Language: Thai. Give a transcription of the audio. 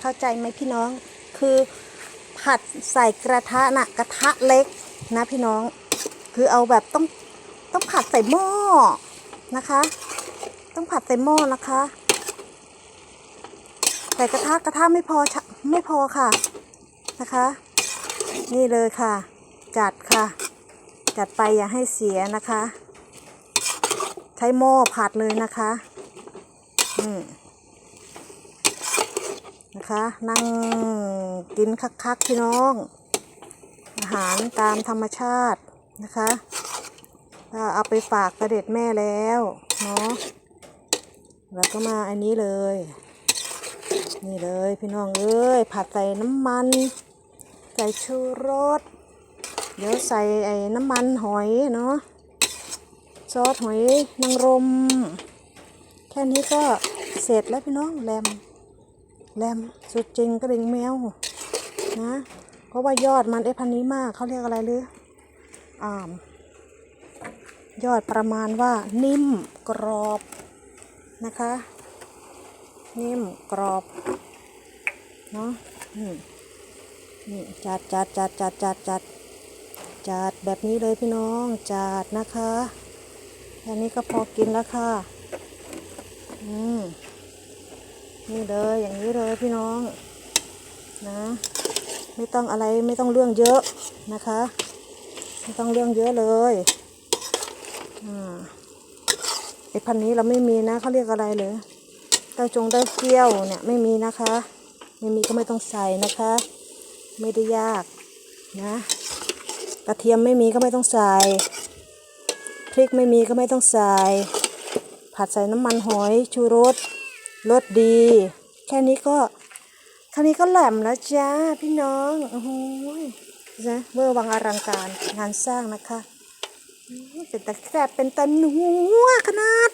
เข้าใจไหมพี่น้อง คือผัดใส่กระทะน่ะกระทะเล็กนะพี่น้อง คือเอาแบบต้องต้องผัดใส่หม้อนะคะ ต้องผัดใส่หม้อนะคะแต่กระทะกระทะไม่พอไม่พอค่ะนะคะ นี่เลยค่ะ จัดค่ะ จัดไปอย่าให้เสียนะคะ ใช้หม้อผัดเลยนะคะ อืม นะคะ นั่งกินคักๆพี่น้อง อาหารตามธรรมชาตินะคะก็เอาไปฝากกระเด็ดแม่แล้วเนาะแล้วก็มาอันนี้เลย นี่เลยพี่น้องเอ้ยผัดใส่น้ำมันใส่ชูรสเดี๋ยวใส่ไอ้น้ำมันหอยเนาะซอสหอยนางรม แค่นี้ก็เสร็จแล้วพี่น้องแรม แรมสุดจริงกระดิ่งแมวนะเพราะว่ายอดมันไอ้พันนี้มากเขาเรียกอะไรหรืออ่ายอดประมาณว่านิ่มกรอบนะคะ นิ่มกรอบเนาะนี่จัดจัดจัดจัดจัดจัดจัดแบบนี้เลยพี่น้องจัดนะคะแค่นี้ก็พอกินแล้วค่ะอืม นี่เลยอย่างนี้เลยพี่น้องนะ ไม่ต้องอะไรไม่ต้องเรื่องเยอะนะคะ ไม่ต้องเรื่องเยอะเลยอ่าไอพันนี้เราไม่มีนะเขาเรียกอะไรเลยเต้าจงเต้าเกี้ยวเนี่ยไม่มีนะคะ ไม่มีก็ไม่ต้องใส่นะคะ ไม่ได้ยากนะกระเทียมไม่มีก็ไม่ต้องใส่พริกไม่มีก็ไม่ต้องใส่ผัดใส่น้ำมันหอยชูรส รสดี แค่นี้ก็แค่นี้ก็แหลมแล้วจ้าพี่น้องโอ้โหนะเวอร์วังอลังการงานสร้างนะคะเป็นตะแครบเป็นตะหนัวขนาด